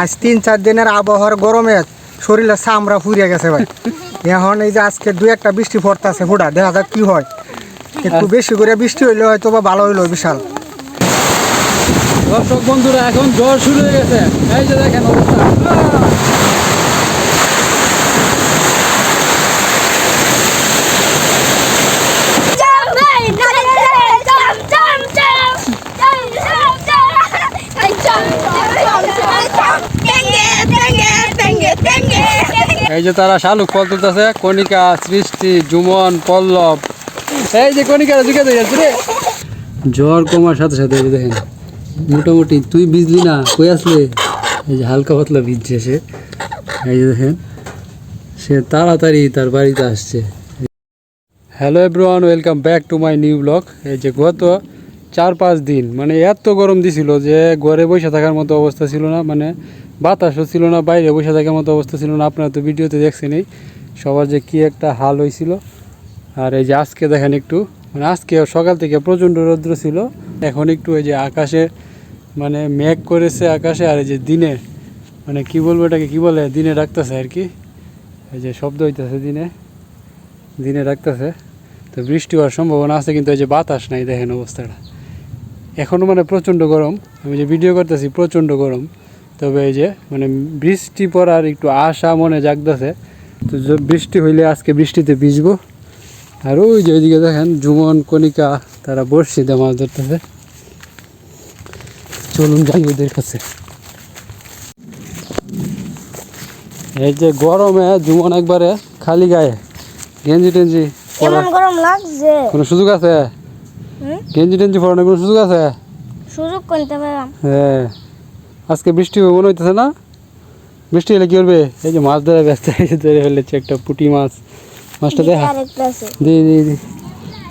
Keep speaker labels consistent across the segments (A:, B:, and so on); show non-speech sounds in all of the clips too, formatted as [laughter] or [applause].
A: আজ তিন চার দিনের আবহাওয়ার গরমে শরীরে চামড়া ফুরিয়ে গেছে ভাই। এখন এই যে আজকে দু একটা বৃষ্টি পড়তেছে ফুটা, দেখা যাক কি হয়। একটু বেশি করে বৃষ্টি হইলে হয়তো বা ভালো হইল বিশাল।
B: দর্শক বন্ধুরা, এখন জ্বর শুরু হয়ে গেছে। এই যে দেখেন অবস্থা। এই যে তারা শালুক ফল তুলতেছে, কণিকা, সৃষ্টি, জুমন, পল্লব। এই যে কণিকা দিকে যাচ্ছে রে। জ্বর কমার সাথে সাথে দেখেন, মোটামুটি তুই ভিজলি না, কই আসলে? এই যে হালকা পাতলা ভিজছে সে। এই যে দেখেন, সে তাড়াতাড়ি তার বাড়িতে আসছে। Hello everyone welcome back to my new blog এই যে গত চার পাঁচ দিন মানে এত গরম দিছিল যে ঘরে বসে থাকার মতো অবস্থা ছিল না মানে বাতাসও ছিল না, বাইরে বসে থাকার মতো অবস্থা ছিল না। আপনারা তো ভিডিওতে দেখছেনই, সবার যে কি একটা হাল হয়েছিল। আর এই যে আজকে দেখেন একটু মানে আজকে সকাল থেকে প্রচণ্ড রৌদ্র ছিল। এখন একটু এই যে আকাশে মানে মেঘ করেছে আকাশে, আর এই যে দিনে মানে কি বলব এটাকে, কি বলে, দিনে রাখতেছে আর কি। এই যে শব্দ হইতেছে দিনে দিনে রাখতেছে তো বৃষ্টি হওয়ার সম্ভাবনা আছে, কিন্তু এই যে বাতাস নাই, দেখেন অবস্থাটা। এখনও মানে প্রচণ্ড গরম, আমি যে ভিডিও করতেছি, প্রচণ্ড গরম। তবে এই যে মানে বৃষ্টি পড়ার একটু আশা মনে জাগতেছে। তো বৃষ্টি হইলে আজকে বৃষ্টিতে ভিজবো। আর ওই যে ওইদিকে দেখেন জুমন কণিকা তারা বর্ষিতে মাছ ধরতেছে। চলুন যাই ওদের কাছে। এই যে গরমে জুমন একবারে খালি গায়ে। গেঞ্জি টেঞ্জি পরা
C: কেমন গরম লাগছে?
B: কোনো সুযোগ আছে? গেঞ্জি টেঞ্জি পরানোর কোনো সুযোগ আছে?
C: সুযোগ করতে পারলাম।
B: হ্যাঁ। আজকে বৃষ্টি হবে মনে হইতেছে না? বৃষ্টি হলে কি করবে? এই যে মাছ ধরে ব্যস্ত এই যে ধরে ফেলেছে একটা পুঁটি মাছ। মাছটা দেখা।
C: আরেকটা আছে।
B: দি দি দি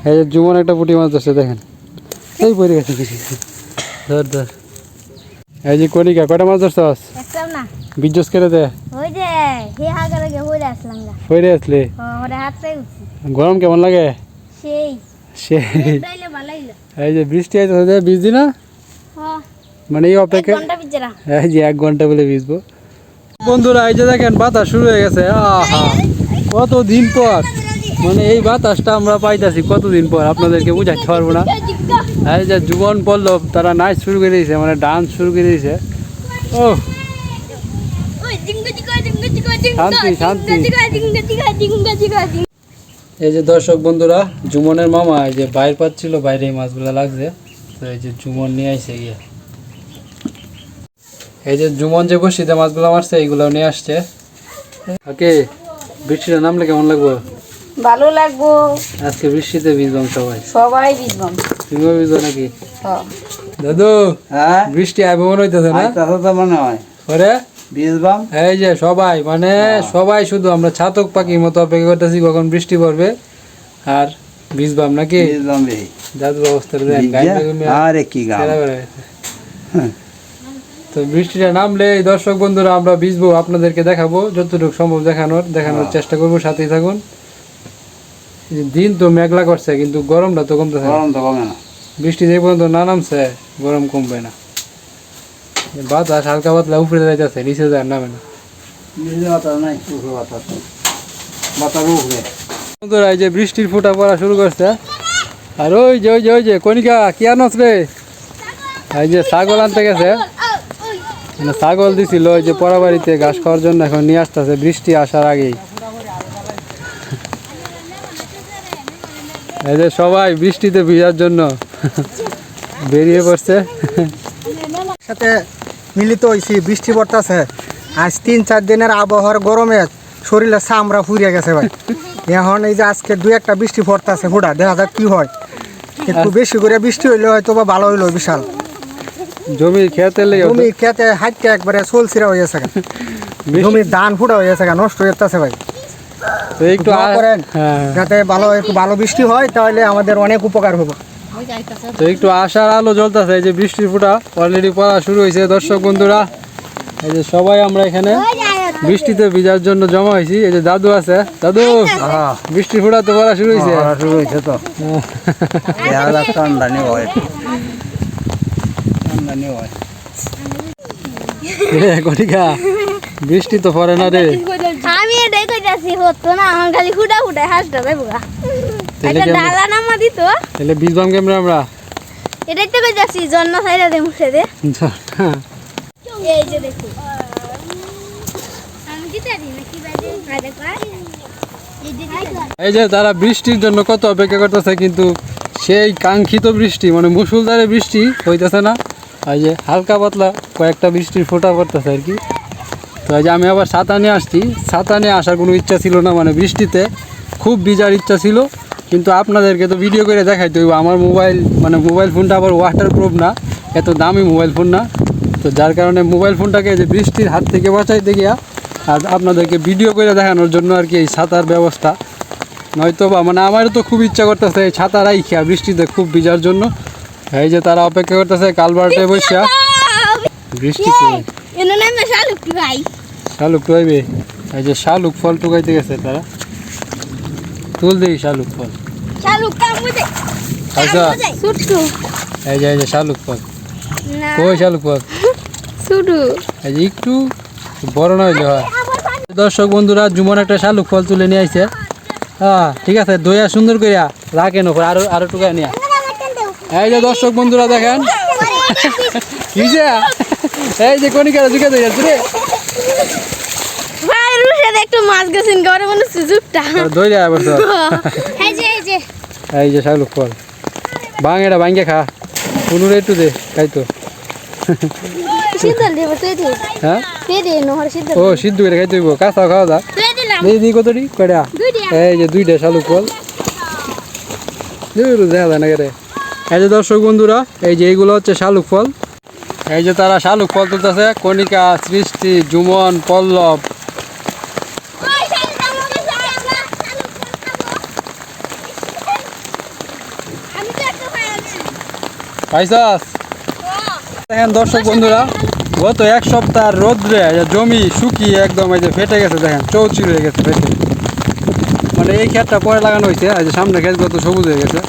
B: এই যে জুমন একটা পুঁটি মাছ ধরছে দেখেন। এই পড়ে গেছে কিছু। ধর ধর। এই যে কণিকা কটা মাছ ধরছস
C: দেখলাম না।
B: বিদ্যুৎ কেটে দে।
C: ওই যে হে হাগে লাগে হয়ে আসলাম গা।
B: ফইরে আসলে?
C: ওরে হাত চাই উঠছি।
B: গরম কেমন লাগে?
C: সেই।
B: সে
C: দাইলে ভালো হইল।
B: এই যে বৃষ্টি আইতেছে যে বীজ দিনা
C: হ্যাঁ
B: মানে এই
C: এক
B: অপেক্ষা
C: ঘণ্টা পিছরা
B: এই যে এক ঘণ্টা বলে ভিজবো। বন্ধুরা এই যে দেখেন বাতাস শুরু হয়ে গেছে। আহা কত পর? মানে এই বাতাসটা আমরা কতদিন পর? আপনাদেরকে বুঝাতে পারব না। এই পল্লব তারা নাচ শুরু করে দিয়েছে মানে ডান্স শুরু করে দিয়েছে। ও শান্তি, শান্তি। এই যে দর্শক বন্ধুরা জুমনের মামা এই যে বাইর পাচ্ছিল বাইরে মাছগুলো লাগছে। তো এই যে জুমন নিয়ে আইসে গিয়ে। এই যে জুমন যে বসিতে মাছগুলো মারছে এইগুলো নিয়ে আসছে। ওকে বৃষ্টিটা নামলে কেমন লাগবো?
C: ভালো লাগবো।
B: আজকে বৃষ্টিতে ভিজবাম সবাই।
C: সবাই বিজবাম
B: তুমিও ভিজবো নাকি?
C: হ্যাঁ।
B: দাদু
D: হ্যাঁ?
B: বৃষ্টি আইবে মনে হইতেছে না?
D: তাতে তো মনে হয়।
B: পরে
D: বীজবাম
B: এই যে সবাই মানে সবাই শুধু আমরা ছাতক পাখির মতো অপেক্ষা করতেছি কখন বৃষ্টি পড়বে। আর ভিজবাম নাকি? দেখেন গাইমা গুইমা
D: আরে কি
B: গেছে। তো বৃষ্টিটা নামলে এই দর্শক বন্ধুরা আমরা ভিজবো আপনাদেরকে দেখাবো যতটুকু সম্ভব দেখানোর দেখানোর চেষ্টা করব সাথেই থাকুন। দিন তো মেঘলা করছে কিন্তু গরমটা তো কমতেছে।
D: গরম তো কমে না।
B: বৃষ্টি যে পর্যন্ত না নামছে গরম কমবে না। বাতাস হালকা পাতলা উপরে যাইতেছে নিচে যায় নামে না। বন্ধুরা এই যে বৃষ্টির ফোঁটা পড়া শুরু করছে। আর ওই যে ওই যে ওই যে কণিকা কি আনস রে? এই যে ছাগল আনতে গেছে। মানে ছাগল দিছিল ওই যে পরা বাড়িতে ঘাস খাওয়ার জন্য এখন নিয়ে আসতেছে বৃষ্টি আসার আগেই। এই যে সবাই বৃষ্টিতে ভিজার জন্য বেরিয়ে পড়ছে।
A: সাথে মিলিত হয়েছি বৃষ্টি পড়তেছে। আজ তিন চার দিনের আবহাওয়ার গরমে শরীরে চামড়া ফুরিয়ে গেছে ভাই। এখন এই যে আজকে দু একটা বৃষ্টি পড়তেছে ফুটা দেখা যাক কি হয়। একটু বেশি করে বৃষ্টি হইলে হয়তো বা ভালো হইল বিশাল।
B: জমি খেতে লেগে
A: জমি খেতে হাইটকে একবারে চলছিরা হয়ে গেছে জমির ধান ফুটা হয়ে গেছে নষ্ট হয়ে যাচ্ছে ভাই।
B: তো একটু
A: করেন
B: হ্যাঁ।
A: যাতে ভালো একটু ভালো বৃষ্টি হয় তাহলে আমাদের অনেক উপকার হবে।
B: তো একটু আশার আলো জ্বলতেছে এই যে বৃষ্টির ফোঁটা অলরেডি পড়া শুরু হয়েছে। দর্শক বন্ধুরা এই যে সবাই আমরা এখানে বৃষ্টিতে ভিজার জন্য জমা হয়েছি। এই যে দাদু আছে। দাদু বৃষ্টির ফুটা তো পড়া শুরু হয়েছে।
D: শুরু হয়েছে তো। [laughs] ঠান্ডা হয় হয়
B: বৃষ্টি তো পড়ে না রে।
C: আমি এটাই কইতাছি হতো না আমার খালি ফুটা ফুটায় হাসটা যাইব গা
B: কেমন?
C: ডালা নামা দিত।
B: তাহলে বীজবাম কেমন আমরা।
C: এটাই তো কইতাছি জন্ম ছাইরা দে মুখে দে। এই যে দেখো। আমি বাজে এই যে
B: তারা বৃষ্টির জন্য কত অপেক্ষা করতেছে কিন্তু সেই কাঙ্ক্ষিত বৃষ্টি মানে মুসুলধারে বৃষ্টি হইতেছে না। এই যে হালকা পাতলা কয়েকটা বৃষ্টির ফোঁটা পড়তেছে আর কি। তো এই যে আমি আবার ছাতা নিয়ে আসছি। ছাতা নিয়ে আসার কোনো ইচ্ছা ছিল না মানে বৃষ্টিতে খুব ভিজার ইচ্ছা ছিল। কিন্তু আপনাদেরকে তো ভিডিও করে দেখাইতে হইব। আমার মোবাইল মানে মোবাইল ফোনটা আবার ওয়াটার প্রুফ না, এত দামি মোবাইল ফোন না। তো যার কারণে মোবাইল ফোনটাকে যে বৃষ্টির হাত থেকে বাঁচাইতে গিয়া আর আপনাদেরকে ভিডিও করে দেখানোর জন্য আর কি এই ছাতার ব্যবস্থা। নয়তো বা মানে আমারও তো খুব ইচ্ছা করতেছে এই ছাতা রাইখা বৃষ্টিতে খুব ভিজার জন্য। এই যে তারা অপেক্ষা করতেছে কালবার্টে বসিয়া। বৃষ্টি
C: এনো নামে শালুক কি ভাই।
B: শালুক টুয়াইবে এই যে শালুক ফল টুকাইতে গেছে তারা। তুল দিই শালুক ফল।
C: শালুক কাম বুঝে
B: আচ্ছা।
C: সুটু
B: এই যে এই যে শালুক ফল।
C: না।
B: কই শালুক ফল?
C: সুটু
B: এই যে একটু বড় না হইলে হয়। দর্শক বন্ধুরা জুমন একটা শালুক ফল তুলে নিয়ে আইছে। হ্যাঁ ঠিক আছে দইয়া সুন্দর করিয়া রাখেন ওপর। আরও আরও টুকা নিয়া। এই যে দর্শক বন্ধুরা দেখেন। কি যে? এই যে কণিকারা ঢুকে দিয়ে যাচ্ছে রে।
C: ভাই রুশে একটু মাছ গেছেন ঘরে মনে সুযোগটা
B: দই দেয় আবার তো।
C: এই যে এই যে।
B: এই যে শালুক ফল বাং এটা ভাঙ্গে খা। উনুরে একটু দে খাই তো।
C: দেব তুই দে।
B: হ্যাঁ?
C: তুই দে নহর
B: ও সিদ্ধ করে খাইতে হইব। কাঁচা খাওয়া যা।
C: তুই দিলাম
B: এই দি কতটি কয়টা?
C: দুই
B: এই যে দুইটা শালুক ফল দূর দেখা যায় না রে? এই যে দর্শক বন্ধুরা, এই যে এইগুলো হচ্ছে শালুক ফল। এই যে তারা শালুক ফল তুলতেছে, কণিকা, সৃষ্টি, জুমন, পল্লব। দেখেন দর্শক বন্ধুরা, গত এক সপ্তাহ রোদ্রে জমি শুকিয়ে একদম এই যে ফেটে গেছে, দেখেন, চৌচির হয়ে গেছে ফেটে। মানে এই ক্ষেতটা পরে লাগানো হয়েছে এই যে সামনে ক্ষেত কত সবুজ হয়ে গেছে।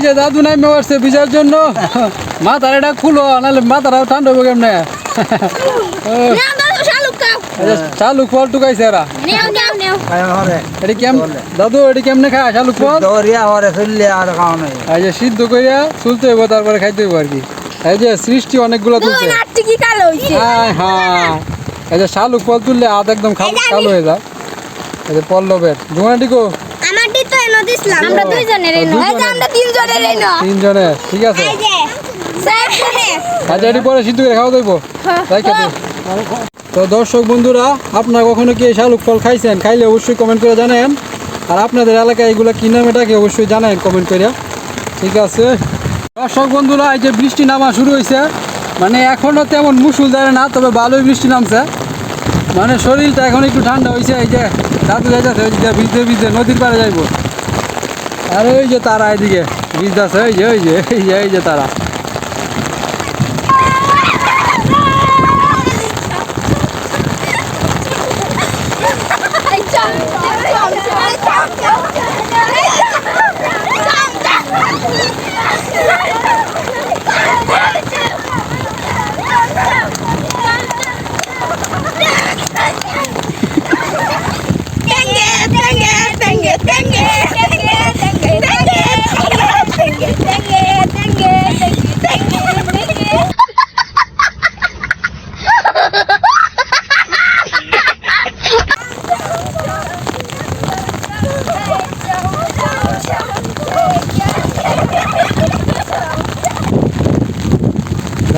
B: এই যে দাদু নাই মেওয়ারছে বিজার জন্য। মাথার এটা খুলো নাহলে মাথাটা ঠান্ডা হবে কেমনে?
C: শালুক
B: যে ফল টুকাইছে এরা।
C: নেও নেও নেও।
D: খাই হরে
B: এটি কেম দাদু এটি কেমনে খায় শালুক ফল?
D: দরিয়া হরে চললে আর
B: এই যে সিদ্ধ করিয়া চুলতে হইব তারপরে খাইতে হইব আর কি। এই যে সৃষ্টি অনেকগুলো তুলছে।
C: নাটটি কি কালো হইছে?
B: হ্যাঁ হ্যাঁ। এই যে শালুক ফল তুললে হাত একদম খাল- কালো হয়ে যায়। এই যে পল্লবের। জুমাটিকো
C: আমারটি তো দিছিলাম আমরা দুইজনের এই যে আমরা তিনজনের এনো।
B: তিনজনের ঠিক আছে।
C: এই যে সাইফনে
B: আচ্ছা এটি পরে সিদ্ধ করে খাওয়া যাইব তাই খেতে তো দর্শক বন্ধুরা আপনারা কখনো কি এই শালুক ফল খাইছেন? খাইলে অবশ্যই কমেন্ট করে জানেন আর আপনাদের এলাকায় এগুলো কি নামে ডাকে অবশ্যই জানান কমেন্ট করে। ঠিক আছে? দর্শক বন্ধুরা এই যে বৃষ্টি নামা শুরু হয়েছে মানে এখনও তেমন মুসুল দেয় না তবে ভালোই বৃষ্টি নামছে। মানে শরীরটা এখন একটু ঠান্ডা হয়েছে এই যে দাদু যাইতেছে ওই যে ভিজতে ভিজতে নদীর পাড়ে যাইব। আর ওই যে তারা এদিকে ভিজতেছে ওই যে ওই যে এই যে এই যে তারা।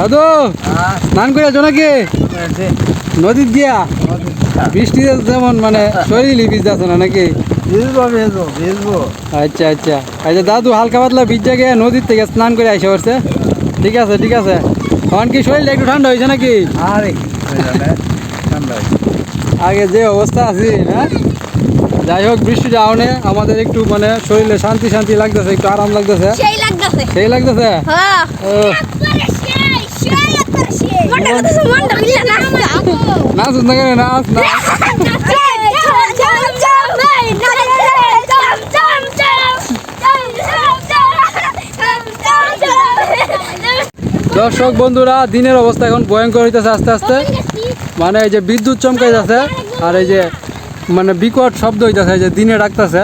B: দাদু স্নান করে আছো নাকি? নদীর দিয়া। বৃষ্টিতে যেমন মানে শরীরই ভিজ যাচ্ছে না নাকি?
D: ভিজবো ভিজবো ভিজবো।
B: আচ্ছা আচ্ছা। আচ্ছা দাদু হালকা পাতলা ভিজা গিয়ে নদীর থেকে স্নান করে আসে পড়ছে। ঠিক আছে ঠিক আছে। তখন কি শরীরটা একটু ঠান্ডা হয়েছে নাকি?
D: আরে ঠান্ডা
B: আগে যে অবস্থা আছে হ্যাঁ? যাই হোক বৃষ্টি যাওনে আমাদের একটু মানে শরীরে শান্তি শান্তি লাগতেছে একটু আরাম লাগতেছে।
C: সেই লাগতেছে।
B: সেই লাগতেছে?
C: হ্যাঁ। না
B: নাচ নাচ। দর্শক বন্ধুরা দিনের অবস্থা এখন ভয়ঙ্কর হইতেছে আস্তে আস্তে। মানে এই যে বিদ্যুৎ চমকাই যাচ্ছে আর এই যে মানে বিকট শব্দ হইতেছে যে দিনে ডাকতেছে।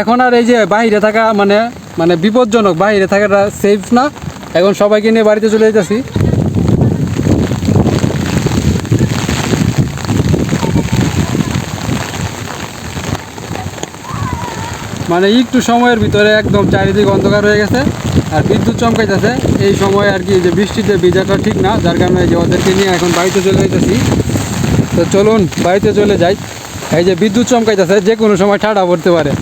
B: এখন আর এই যে বাইরে থাকা মানে মানে বিপজ্জনক বাইরে থাকাটা সেফ না। এখন সবাইকে নিয়ে বাড়িতে চলে যেতেছি মানে একটু সময়ের ভিতরে একদম চারিদিক অন্ধকার হয়ে গেছে, আর বিদ্যুৎ চমকাইতেছে। এই সময় আর কি যে বৃষ্টিতে ভিজাটা ঠিক না, যার কারণে যে ওদেরকে নিয়ে এখন বাড়িতে চলে যেতেছি তো চলুন, বাড়িতে চলে যাই। এই যে বিদ্যুৎ চমকাইতেছে, যে কোনো সময় ঠাডা পড়তে পারে।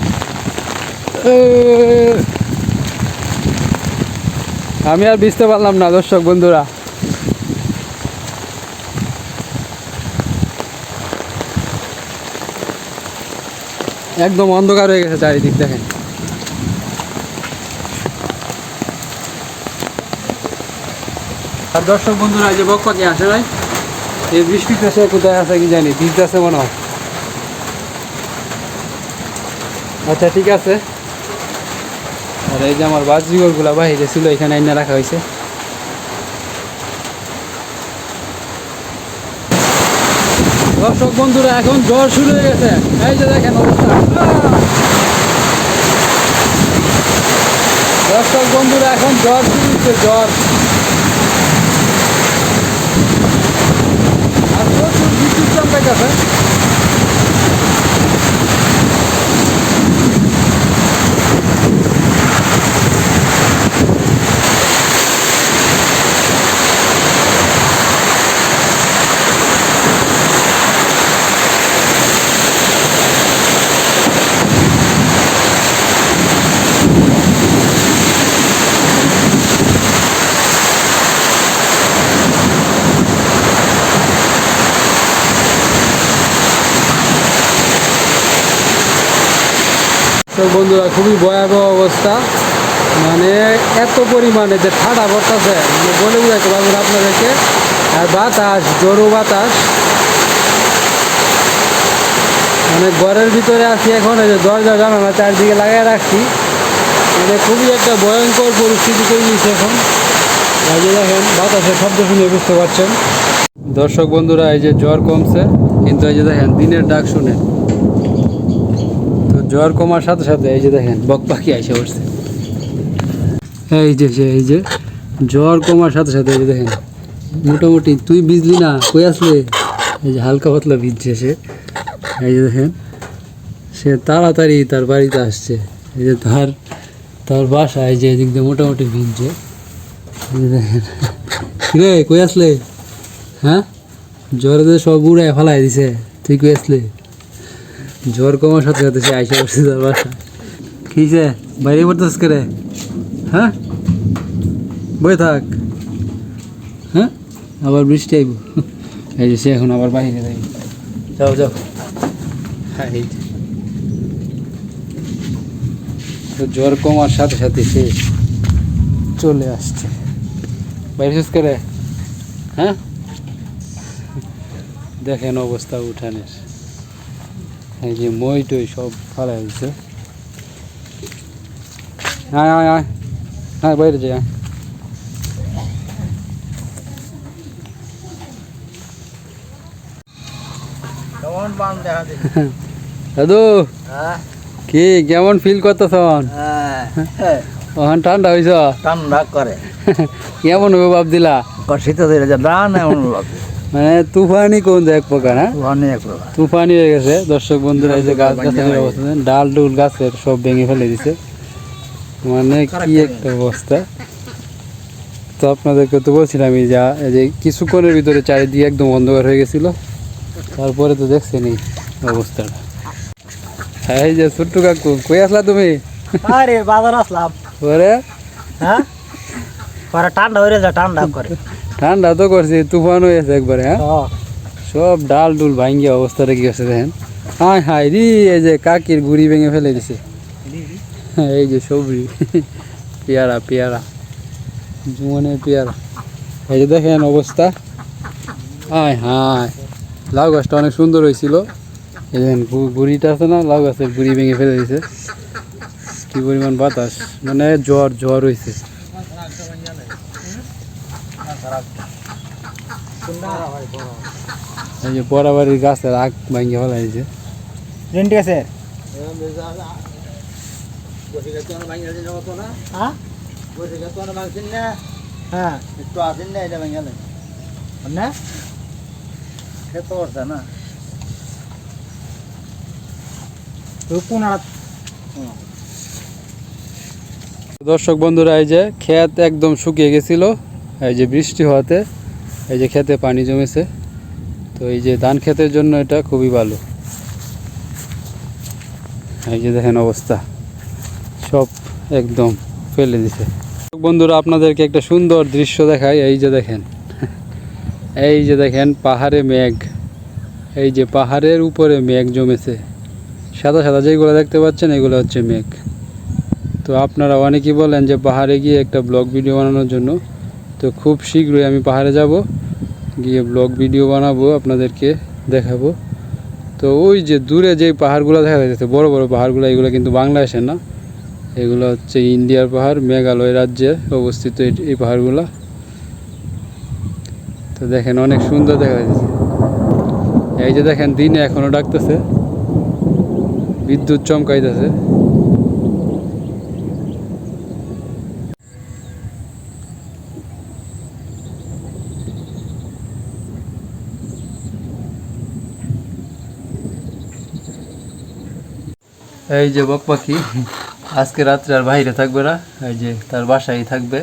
B: আমি আর বুঝতে পারলাম না, দর্শক বন্ধুরা। একদম অন্ধকার হয়ে গেছে চারিদিক, দেখেন। আর দর্শক বন্ধুরা যে বক পাখি আসে নাই, এই বৃষ্টিতে সে কোথায় আছে কি জানি, ভিজতে আছে মনে হয়। আচ্ছা ঠিক আছে। আর এই যে আমার বাজরিগরগুলা বাইরে ছিল, এখানে এনে রাখা হয়েছে। দর্শক বন্ধুরা, এখন জ্বর শুরু হয়ে গেছে। এই যে দেখেন অবস্থা। দর্শক বন্ধুরা, এখন জ্বর শুরু হচ্ছে, জ্বর। আর প্রচুর বিদ্যুৎ চমকাইতেছে। বন্ধুরা, খুবই ভয়াবহ অবস্থা। মানে এত পরিমাণে যে ঠাডা পড়তেছে মানে বলে বুঝাইতে পারব না আপনাদেরকে। আর বাতাস জোরো বাতাস। মানে ঘরের ভিতরে আছি এখন যে দরজা, জানালা চারদিকে লাগিয়ে রাখছি। মানে খুবই একটা ভয়ঙ্কর পরিস্থিতি তৈরি হয়েছে এখন। যে দেখেন, বাতাসের শব্দ শুনে বুঝতে পারছেন। দর্শক বন্ধুরা, এই যে জ্বর কমছে, কিন্তু এই যে দেখেন, দিনের ডাক শুনে। জ্বর কমার সাথে সাথে এই যে দেখেন, বক পাখি এসে উঠছে এই যে সে এই যে জ্বর কমার সাথে সাথে এই যে দেখেন, মোটামুটি তুই ভিজলি না, কই আসলে? এই যে হালকা পাতলা ভিজছে সে। এই যে দেখেন, সে তাড়াতাড়ি তার বাড়িতে আসছে। এই যে তার তার বাসা এই যে এদিক দিয়ে মোটামুটি ভিজছে। দেখেন রে কই আসলে? হ্যাঁ? জ্বরে সব উড়ায় ফেলাই দিছে, তুই কই আসলে? জ্বর কমার সাথে সাথে সে আইসা পড়ছে তার বাসা। কিসে বাইরে পড়তেছিস করে হ্যাঁ? বই থাক। হ্যাঁ? আবার বৃষ্টি আইব। এই যে সে এখন আবার বাইরে যাই। যাও যাও। হ্যাঁ এই জ্বর কমার সাথে সাথে সে চলে আসছে। বাইরে শেষ করে হ্যাঁ? দেখেন অবস্থা উঠানের। এই যে মই টই সব ফালা হয়েছে আয় আয় আয়। হ্যাঁ বাইরে যাই আয়। [laughs] দাদু
D: হ্যাঁ।
B: কি কেমন ফিল করতেছন? ওখান ঠান্ডা হয়েছ
D: ঠান্ডা করে। [laughs]
B: কেমন হবে দিলা?
D: শীত দান এমন
B: মানে তুফানি কোন এক প্রকার হ্যাঁ?
D: প্রকার।
B: তুফানি হয়ে গেছে। দর্শক বন্ধুরা এই যে গাছ গাছের অবস্থা ডাল ডুল গাছের সব ভেঙে ফেলে দিছে। মানে কি একটা অবস্থা। তো আপনাদেরকে তো বলছিলাম আমি যা এই যে কিছুক্ষণের ভিতরে চারিদিকে একদম অন্ধকার হয়ে গেছিল। তারপরে তো দেখছেন এই অবস্থাটা। হ্যাঁ এই যে ছোট্ট কাকু কই আসলা তুমি?
A: আরে বাজার আসলাম।
B: ওরে?
A: হ্যাঁ? ঠান্ডা হয়ে যা ঠান্ডা করে।
B: ঠান্ডা তো করছি তুফান হয়েছে একবারে হ্যাঁ? সব ডাল ডুল ভাঙ্গিয়া অবস্থাটা কি আছে দেখেন? হাই হাই রি এই যে কাকির গুড়ি ভেঙে ফেলে দিছে। হ্যাঁ, এই যে সবরি পেয়ারা পেয়ারা জুমনের পেয়ারা। এই যে দেখেন অবস্থা। হাই হাই লাউ গাছটা অনেক সুন্দর হয়েছিল। এই দেখেন গুড়িটা আছে না লাউ গাছের গুড়ি ভেঙে ফেলে দিছে। কি পরিমাণ বাতাস মানে জ্বর জ্বর হয়েছে এই যে বরাবরের গাছের আগ ভাঙে ফেলা দিছে
A: রেন্টি আছে? হ্যাঁ? হ্যাঁ।
D: একটু আসেন না এটা ভেঙে
A: না
D: খেতে পারছে না
B: দর্শক বন্ধুরা এই যে ক্ষেত একদম শুকিয়ে গেছিল। এই যে বৃষ্টি হওয়াতে এই যে ক্ষেতে পানি জমেছে। তো এই যে ধান ক্ষেতের জন্য এটা খুবই ভালো। এই যে দেখেন অবস্থা। সব একদম ফেলে দিছে। বন্ধুরা, আপনাদেরকে একটা সুন্দর দৃশ্য দেখাই। এই যে দেখেন, এই যে দেখেন পাহাড়ে মেঘ। এই যে পাহাড়ের উপরে মেঘ জমেছে। সাদা সাদা যেগুলো দেখতে পাচ্ছেন, এগুলো হচ্ছে মেঘ। তো আপনারা অনেকেই বলেন যে পাহাড়ে গিয়ে একটা ব্লগ ভিডিও বানানোর জন্য তো খুব শীঘ্রই আমি পাহাড়ে যাব, গিয়ে ব্লগ ভিডিও বানাবো, আপনাদেরকে দেখাবো। তো ওই যে দূরে যে পাহাড়গুলো দেখা যাচ্ছে বড় বড় পাহাড়গুলো, এগুলো কিন্তু বাংলাদেশের না। এগুলো হচ্ছে ইন্ডিয়ার পাহাড়, মেঘালয় রাজ্যে অবস্থিত এই- পাহাড়গুলো। তো দেখেন অনেক সুন্দর দেখা যাচ্ছে এই যে দেখেন দিনে এখনও ডাকতেছে, বিদ্যুৎ চমকাইতেছে। এই যে বক পাখি, আজকে রাত্রে আর বাইরে থাকবে না, এই যে তার বাসায় থাকবে।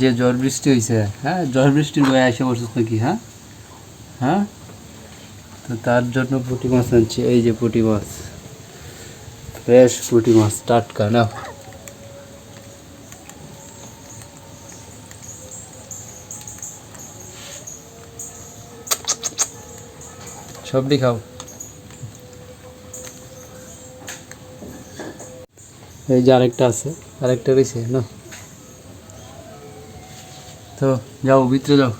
B: যে ঝড় বৃষ্টি হয়েছে হ্যাঁ ঝড় বৃষ্টির বয়ে এসে বসেছ নাকি হ্যাঁ? হ্যাঁ? তো তার জন্য পুঁটি মাছ আনছি, এই যে পুঁটি মাছ। ফ্রেশ পুঁটি মাছ, টাটকা না সবটি খাও। এই যে আরেকটা আছে, আরেকটা রয়েছে, না? তো যাও, ভিতরে যাও।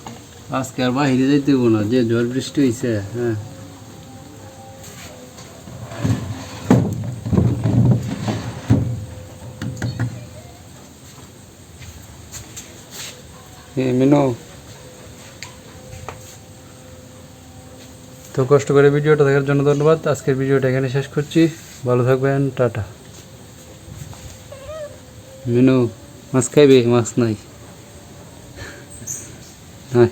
B: আজকে আর বাহিরে যাইতে না, যে ঝড় বৃষ্টি হয়েছে হ্যাঁ। তো কষ্ট করে ভিডিওটা দেখার জন্য ধন্যবাদ। আজকের ভিডিওটা এখানে শেষ করছি। ভালো থাকবেন, টাটা। মিনু মাছ খাইবে মাছ নাই। হ্যাঁ